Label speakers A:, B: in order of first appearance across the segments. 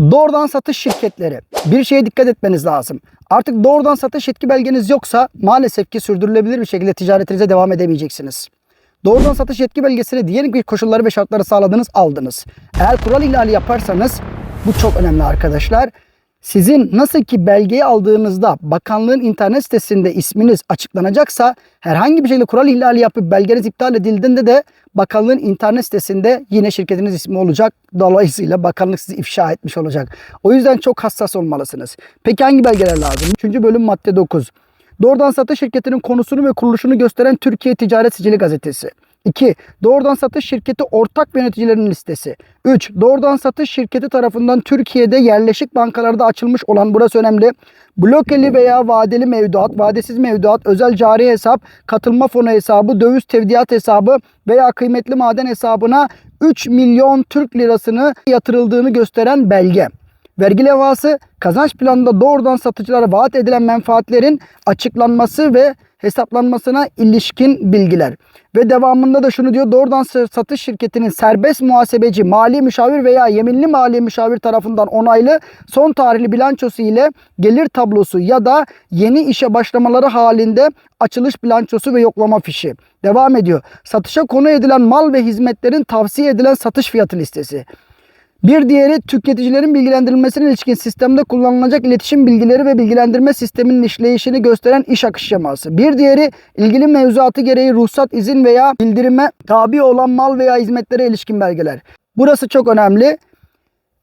A: Doğrudan satış şirketleri. Bir şeye dikkat etmeniz lazım. Artık doğrudan satış yetki belgeniz yoksa maalesef ki sürdürülebilir bir şekilde ticaretinize devam edemeyeceksiniz. Doğrudan satış yetki belgesini diyelim ki koşulları ve şartları sağladınız, aldınız. Eğer kural ihlali yaparsanız bu çok önemli arkadaşlar. Sizin nasıl ki belgeyi aldığınızda bakanlığın internet sitesinde isminiz açıklanacaksa herhangi bir şekilde kural ihlali yapıp belgeniz iptal edildiğinde de bakanlığın internet sitesinde yine şirketiniz ismi olacak. Dolayısıyla bakanlık sizi ifşa etmiş olacak. O yüzden çok hassas olmalısınız. Peki hangi belgeler lazım? 3. bölüm madde 9. Doğrudan satış şirketinin konusunu ve kuruluşunu gösteren Türkiye Ticaret Sicili Gazetesi. 2. Doğrudan satış şirketi ortak yöneticilerinin listesi. 3. Doğrudan satış şirketi tarafından Türkiye'de yerleşik bankalarda açılmış olan burası önemli. Blokeli veya vadeli mevduat, vadesiz mevduat, özel cari hesap, katılma fonu hesabı, döviz tevdiat hesabı veya kıymetli maden hesabına 3 milyon Türk lirasını yatırıldığını gösteren belge. Vergi levhası kazanç planında doğrudan satıcılara vaat edilen menfaatlerin açıklanması ve hesaplanmasına ilişkin bilgiler. Ve devamında da şunu diyor doğrudan satış şirketinin serbest muhasebeci, mali müşavir veya yeminli mali müşavir tarafından onaylı son tarihli bilançosu ile gelir tablosu ya da yeni işe başlamaları halinde açılış bilançosu ve yoklama fişi. Devam ediyor. Satışa konu edilen mal ve hizmetlerin tavsiye edilen satış fiyatı listesi. Bir diğeri tüketicilerin bilgilendirilmesine ilişkin sistemde kullanılacak iletişim bilgileri ve bilgilendirme sisteminin işleyişini gösteren iş akış şeması. Bir diğeri ilgili mevzuatı gereği ruhsat, izin veya bildirime tabi olan mal veya hizmetlere ilişkin belgeler. Burası çok önemli.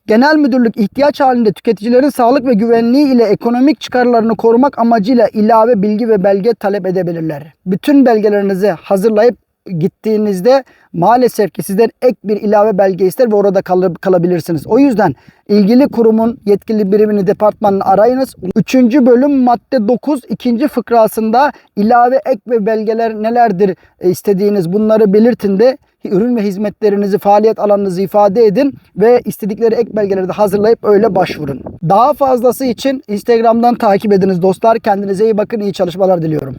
A: Genel müdürlük ihtiyaç halinde tüketicilerin sağlık ve güvenliği ile ekonomik çıkarlarını korumak amacıyla ilave bilgi ve belge talep edebilirler. Bütün belgelerinizi hazırlayıp gittiğinizde maalesef ki sizden ek bir ilave belge ister ve orada kal kalabilirsiniz. O yüzden ilgili kurumun yetkili birimini, departmanını arayınız. Üçüncü bölüm madde 9 ikinci fıkrasında ilave ek ve belgeler nelerdir e, istediğiniz bunları belirtin de ürün ve hizmetlerinizi, faaliyet alanınızı ifade edin ve istedikleri ek belgeleri de hazırlayıp öyle başvurun. Daha fazlası için Instagram'dan takip ediniz dostlar. Kendinize iyi bakın, iyi çalışmalar diliyorum.